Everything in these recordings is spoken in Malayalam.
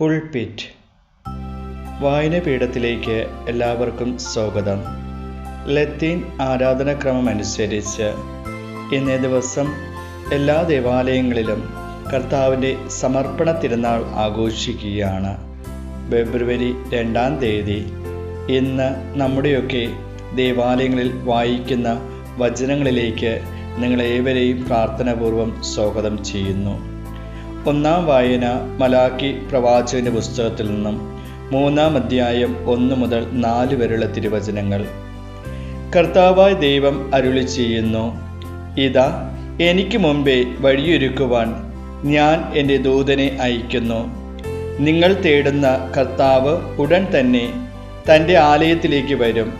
പുൾപിറ്റ് വായനപീഠത്തിലേക്ക് എല്ലാവർക്കും സ്വാഗതം. ലത്തീൻ ആരാധനാക്രമം അനുസരിച്ച് ഇന്നേ ദിവസം എല്ലാ ദേവാലയങ്ങളിലും കർത്താവിന്റെ സമർപ്പണ തിരുനാൾ ആഘോഷിക്കുകയാണ്. ഫെബ്രുവരി രണ്ടാം തീയതി ഇന്ന് നമ്മുടെയൊക്കെ ദേവാലയങ്ങളിൽ വായിക്കുന്ന വചനങ്ങളിലേക്ക് നിങ്ങളേവരെയും പ്രാർത്ഥനാപൂർവം സ്വാഗതം ചെയ്യുന്നു. ഒന്നാം വായന മലാക്കി പ്രവാചകന്റെ പുസ്തകത്തിൽ നിന്നും മൂന്നാം അധ്യായം ഒന്ന് മുതൽ നാല് വരെയുള്ള തിരുവചനങ്ങൾ. കർത്താവായ ദൈവം അരുളി ചെയ്യുന്നു ഇതാ എനിക്ക് മുമ്പേ വഴിയൊരുക്കുവാൻ ഞാൻ എന്റെ ദൂതനെ അയക്കുന്നു. നിങ്ങൾ തേടുന്ന കർത്താവ് ഉടൻ തന്നെ തന്റെ ആലയത്തിലേക്ക് വരും.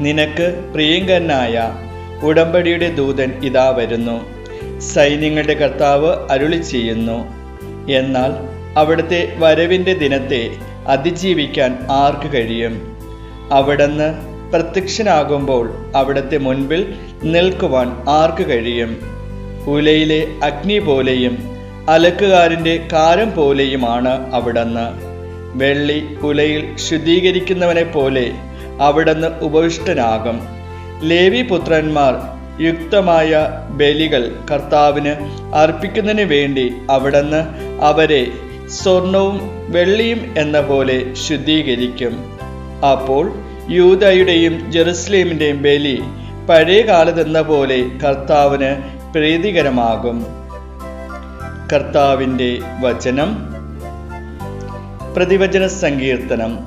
നിനക്ക് പ്രിയങ്കരനായ ഉടമ്പടിയുടെ ദൂതൻ ഇതാ വരുന്നു. സൈന്യങ്ങളുടെ കർത്താവ് അരുളി ചെയ്യുന്നു എന്നാൽ അവിടുത്തെ വരവിന്റെ ദിനത്തെ അതിജീവിക്കാൻ ആർക്ക് കഴിയും? അവിടുന്ന് പ്രത്യക്ഷനാകുമ്പോൾ അവിടുത്തെ മുൻപിൽ നിൽക്കുവാൻ ആർക്ക് കഴിയും? ഉലയിലെ അഗ്നി പോലെയും അലക്കുകാരന്റെ കാരം പോലെയുമാണ് അവിടുന്ന്. വെള്ളി ഉലയിൽ ശുദ്ധീകരിക്കുന്നവനെ പോലെ അവിടുന്ന് ഉപവിഷ്ടനാകും. ലേവി പുത്രന്മാർ യുക്തമായ ബലികൾ കർത്താവിന് അർപ്പിക്കുന്നതിന് വേണ്ടി അവിടുന്ന് അവരെ സ്വർണവും വെള്ളിയും എന്ന പോലെ ശുദ്ധീകരിക്കും. അപ്പോൾ യൂതയുടെയും ജെറുസലേമിന്റെയും ബലി പഴയ കാലത്തെന്ന പോലെ കർത്താവിന് പ്രീതികരമാകും. കർത്താവിന്റെ വചനം. പ്രതിവചന സങ്കീർത്തനം.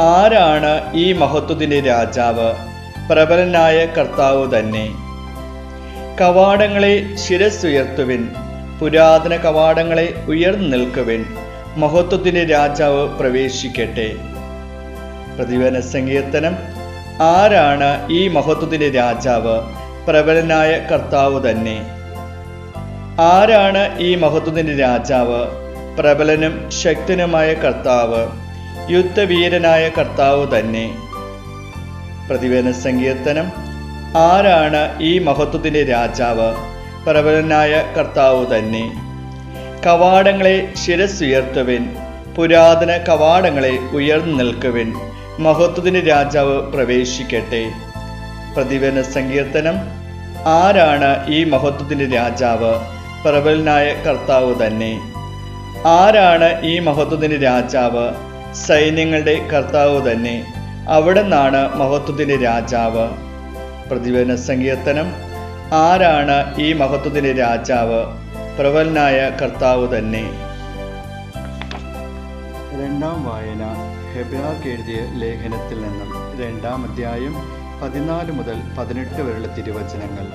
ആരാണ് ഈ മഹത്വത്തിന്റെ രാജാവ്? പ്രബലനായ കർത്താവ് തന്നെ. കവാടങ്ങളെ ശിരസ്സുയർത്തുവിൻ പുരാതന കവാടങ്ങളെ ഉയർന്നു നിൽക്കുവിൻ മഹത്വത്തിന്റെ രാജാവ് പ്രവേശിക്കട്ടെ. പ്രതിവന സങ്കീർത്തനം ആരാണ് ഈ മഹത്വത്തിന്റെ രാജാവ്? പ്രബലനായ കർത്താവ് തന്നെ. ആരാണ് ഈ മഹത്വത്തിന്റെ രാജാവ്? പ്രബലനും ശക്തനുമായ കർത്താവ്. യുദ്ധവീരനായ കർത്താവ് തന്നെ. പ്രതിവേദന സങ്കീർത്തനം. ആരാണ് ഈ മഹത്വത്തിന്റെ രാജാവ്? പ്രബലനായ കർത്താവ് തന്നെ. കവാടങ്ങളെ ശിരസ്സുയർത്തുവിൻ. പുരാതന കവാടങ്ങളെ ഉയർന്നു നിൽക്കുവിൻ. മഹത്വത്തിന്റെ രാജാവ് പ്രവേശിക്കട്ടെ. പ്രതിവേദന സങ്കീർത്തനം. ആരാണ് ഈ മഹത്വത്തിന്റെ രാജാവ്? പ്രബലനായ കർത്താവ് തന്നെ. ആരാണ് ഈ മഹത്വത്തിന്റെ രാജാവ്? സൈന്യങ്ങളുടെ കർത്താവ് തന്നെ. അവിടെ നിന്നാണ് മഹത്വത്തിന്റെ രാജാവ്. പ്രതിവേദന സങ്കീർത്തനം. ആരാണ് ഈ മഹത്വത്തിന്റെ രാജാവ്? പ്രബലനായ കർത്താവ് തന്നെ. രണ്ടാം വായന ഹെബ്രാക്ക് എഴുതിയ ലേഖനത്തിൽ നിന്നും രണ്ടാം അധ്യായം പതിനാല് മുതൽ പതിനെട്ട് വരെയുള്ള തിരുവചനങ്ങൾ.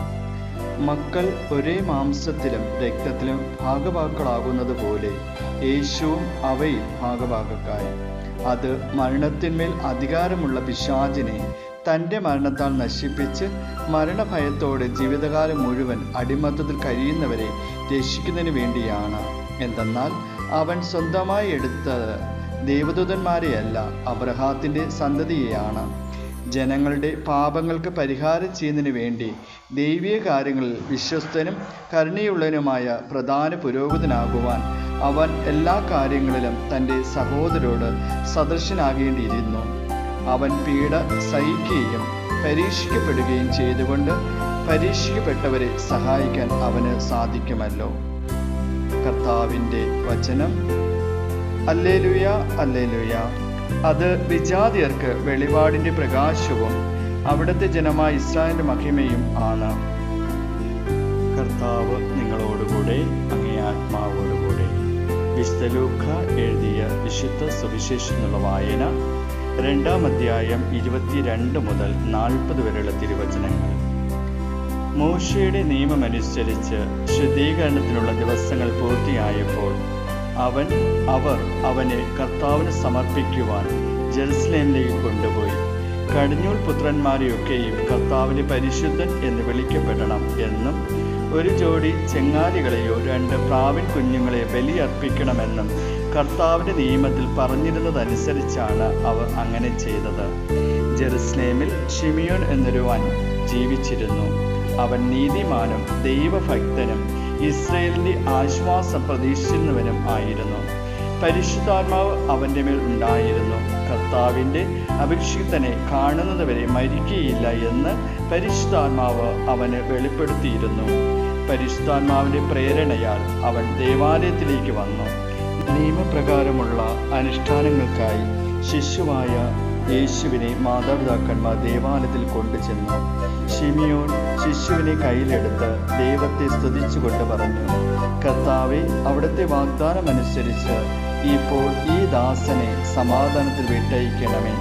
മക്കൾ ഒരേ മാംസത്തിലും രക്തത്തിലും ഭാഗവാക്കളാകുന്നത് പോലെ യേശുവും അവയിൽ ഭാഗവാക്കായി. അത് മരണത്തിന്മേൽ അധികാരമുള്ള പിശാചിനെ തന്റെ മരണത്താൽ നശിപ്പിച്ച് മരണഭയത്തോടെ ജീവിതകാലം മുഴുവൻ അടിമത്തത്തിൽ കഴിയുന്നവരെ രക്ഷിക്കുന്നതിന് വേണ്ടിയാണ്. എന്തെന്നാൽ അവൻ സ്വന്തമായി എടുത്തത് ദേവദൂതന്മാരെയല്ല അബ്രഹാത്തിന്റെ സന്തതിയെയാണ്. ജനങ്ങളുടെ പാപങ്ങൾക്ക് പരിഹാരം ചെയ്യുന്നതിന് വേണ്ടി ദൈവീയ കാര്യങ്ങളിൽ വിശ്വസ്തനും കരുണയുള്ളവനുമായ പ്രധാന പുരോഗതിനാകുവാൻ അവൻ എല്ലാ കാര്യങ്ങളിലും തന്റെ സഹോദരോട് സദൃശനാകേണ്ടിയിരുന്നു. അവൻ പീഡ സഹിക്കുകയും പരീക്ഷിക്കപ്പെടുകയും ചെയ്തുകൊണ്ട് പരീക്ഷിക്കപ്പെട്ടവരെ സഹായിക്കാൻ അവന് സാധിക്കുമല്ലോ. കർത്താവിന്റെ വചനം. അല്ലേലുയ അല്ലേലുയ. അത് വിജാതിയർക്ക് വെളിപാടിന്റെ പ്രകാശവും അവിടുത്തെ ജനമായ ഇസ്രായേലിന്റെ മഹിമയും ആണ്. കർത്താവ് നിങ്ങളോടുകൂടെ അങ്ങേ ലൂക്ക എഴുതിയ വിശുദ്ധ സുവിശേഷം എന്നുള്ള വായന രണ്ടാം അധ്യായം ഇരുപത്തിരണ്ട് മുതൽ നാൽപ്പത് വരെയുള്ള തിരുവചനങ്ങൾ. മോശയുടെ നിയമമനുസരിച്ച് ശുദ്ധീകരണത്തിനുള്ള ദിവസങ്ങൾ പൂർത്തിയായപ്പോൾ അവൻ അവർ അവനെ കർത്താവിന് സമർപ്പിക്കുവാൻ ജെറുസലേമിലേക്ക് കൊണ്ടുപോയി. കടിഞ്ഞൂൽ പുത്രന്മാരെയൊക്കെയും കർത്താവിന് പരിശുദ്ധൻ എന്ന് വിളിക്കപ്പെടണം എന്നും ഒരു ജോഡി ചെങ്ങാലികളെയോ രണ്ട് പ്രാവിൻ കുഞ്ഞുങ്ങളെ ബലിയർപ്പിക്കണമെന്നും കർത്താവിന്റെ നിയമത്തിൽ പറഞ്ഞിരുന്നതനുസരിച്ചാണ് അവർ അങ്ങനെ ചെയ്തത്. ജെറുസലേമിൽ ഷിമിയോൻ എന്നൊരുവൻ ജീവിച്ചിരുന്നു. അവൻ നീതിമാനും ദൈവഭക്തനും ഇസ്രയേലിന്റെ ആശ്വാസം പ്രതീക്ഷിക്കുന്നവനും ആയിരുന്നു. പരിശുദ്ധാത്മാവ് അവന്റെ മേൽ ഉണ്ടായിരുന്നു. കർത്താവിന്റെ അഭിഷിക്തനെ കാണുന്നതുവരെ മരിക്കുകയില്ല എന്ന് പരിശുദ്ധാത്മാവ് അവന് വെളിപ്പെടുത്തിയിരുന്നു. പരിശുദ്ധാത്മാവിന്റെ പ്രേരണയാൽ അവൻ ദേവാലയത്തിലേക്ക് വന്നു. നിയമപ്രകാരമുള്ള അനുഷ്ഠാനങ്ങൾക്കായി ശിശുവായ യേശുവിനെ മാതാപിതാക്കന്മാർ ദേവാലയത്തിൽ കൊണ്ടുചെന്നു. ഷിമിയോൻ ശിശുവിനെ കയ്യിലെടുത്ത് ദൈവത്തെ സ്തുതിച്ചുകൊണ്ട് പറഞ്ഞു കർത്താവെ അവിടുത്തെ വാഗ്ദാനമനുസരിച്ച് ഇപ്പോൾ ഈ ദാസനെ സമാധാനത്തിൽ വിട്ടയക്കണമേ.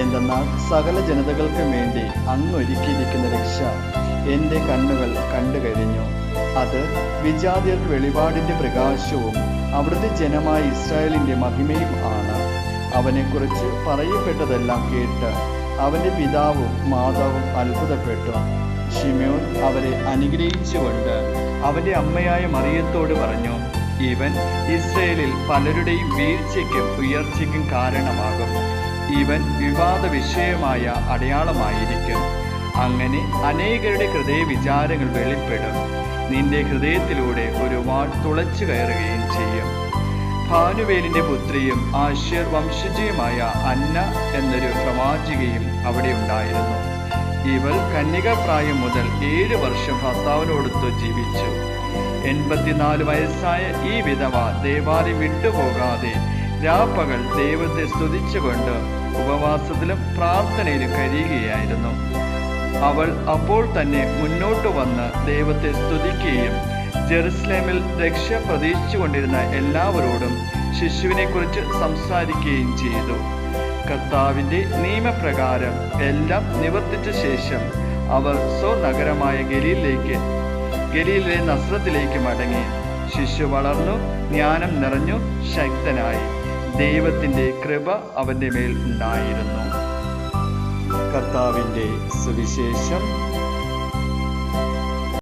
എന്തെന്നാൽ സകല ജനതകൾക്കും വേണ്ടി അങ്ങൊരുക്കിയിരിക്കുന്ന രക്ഷ എന്റെ കണ്ണുകൾ കണ്ടു കഴിഞ്ഞു അത് വിജാതിയർക്ക് വെളിപാടിന്റെ പ്രകാശവും അവിടുത്തെ ജനമായ ഇസ്രായേലിന്റെ മഹിമയും ആണ്. അവനെക്കുറിച്ച് പറയപ്പെട്ടതെല്ലാം കേട്ട് അവന്റെ പിതാവും മാതാവും അത്ഭുതപ്പെട്ടു. ഷിമയോൻ അവരെ അനുഗ്രഹിച്ചുകൊണ്ട് അവന്റെ അമ്മയായ മറിയത്തോട് പറഞ്ഞു ഇവൻ ഇസ്രയേലിൽ പലരുടെയും വീഴ്ചയ്ക്കും ഉയർച്ചയ്ക്കും കാരണമാകും. ഇവൻ വിവാദ വിഷയമായ അടയാളമായിരിക്കും. അങ്ങനെ അനേകരുടെ ഹൃദയ വിചാരങ്ങൾ വെളിപ്പെടും. നിന്റെ ഹൃദയത്തിലൂടെ ഒരു വാൾ തുളച്ചു കയറുകയും ചെയ്യും. ഭാനുവേലിന്റെ പുത്രിയും ആശ്യർ വംശജയുമായ അന്ന എന്നൊരു പ്രവാചികയും അവിടെ ഉണ്ടായിരുന്നു. ഇവൾ കന്യകപ്രായം മുതൽ ഏഴ് വർഷം ഭർത്താവിനോടൊത്ത് ജീവിച്ചു. എൺപത്തിനാല് വയസ്സായ ഈ വിധവ ദേവാലയം വിട്ടുപോകാതെ രാപ്പകൽ ദൈവത്തെ സ്തുതിച്ചുകൊണ്ട് ഉപവാസത്തിലും പ്രാർത്ഥനയിലും കഴിയുകയായിരുന്നു. അവൾ അപ്പോൾ തന്നെ മുന്നോട്ട് വന്ന് ദൈവത്തെ സ്തുതിക്കുകയും ജെറുസലേമിൽ രക്ഷ പ്രതീക്ഷിച്ചുകൊണ്ടിരുന്ന എല്ലാവരോടും ശിശുവിനെക്കുറിച്ച് സംസാരിക്കുകയും ചെയ്തു. കർത്താവിന്റെ നിയമപ്രകാരം എല്ലാം നിവർത്തിച്ച ശേഷം അവർ സ്വനഗരമായ ഗലിയിലേക്ക് ഗലിയിലെ നസ്രത്തിലേക്ക് മടങ്ങി. ശിശു വളർന്നു ജ്ഞാനം നിറഞ്ഞു ശക്തനായി. ദൈവത്തിന്റെ കൃപ അവന്റെ മേൽ ഉണ്ടായിരുന്നു. കർത്താവിന്റെ സുവിശേഷം